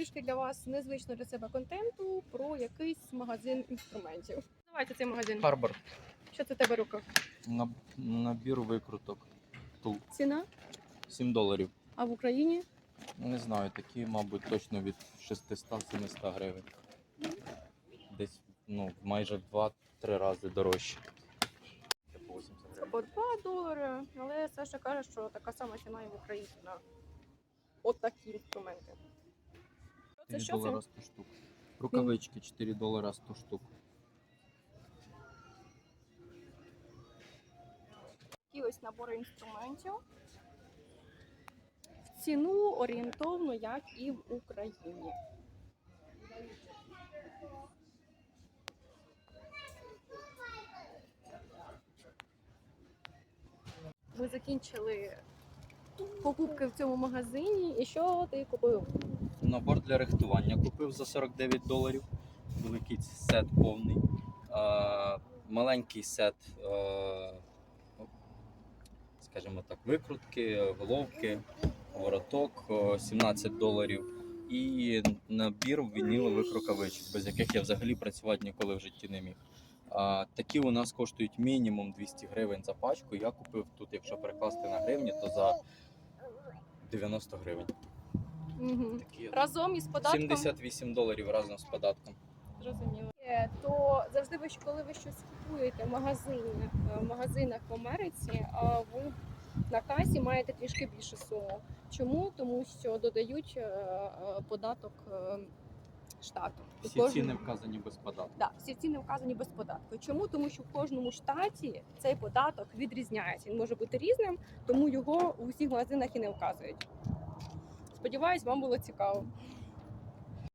трішки для вас незвично для себе контенту про якийсь магазин інструментів. Давайте цей магазин. Харбор. Що це в тебе? Наб- Набір викруток. Тул. Ціна? 7 доларів. А в Україні? Не знаю, такі, мабуть, точно від 600-700 гривень. Десь ну, майже в 2-3 рази дорожче. 80. По 2 долари, але Саша каже, що така сама ціна і в Україні на отакі інструменти. Це 4 що долара 100 штук. Рукавички 4 долара 100 штук. Такі ось набори інструментів. В ціну орієнтовно, як і в Україні. Ми закінчили покупки в цьому магазині. І що ти купив? Набор для рихтування купив за 49 доларів. Великий сет повний. А, маленький сет, а, скажімо так, викрутки, головки, вороток 17 доларів. І набір вінілових рукавичок, без яких я взагалі працювати ніколи в житті не міг. А, такі у нас коштують мінімум 200 гривень за пачку. Я купив тут, якщо перекласти на гривні, то за 90 гривень. Угу. Такі Разом із податком. 78 доларів разом з податком. Зрозуміло. Е, То завжди ви ж- коли ви щось купуєте в магазині, е, в магазинах в Америці, а ви на касі маєте трішки більшу суму. Чому? Тому що додають е, е, податок е, штату. Всі кожному- ціни вказані без податку. Да, всі ціни вказані без податку. Чому? Тому що в кожному штаті цей податок відрізняється. Він може бути різним, тому його у всіх магазинах і не вказують. Сподіваюсь, вам було цікаво.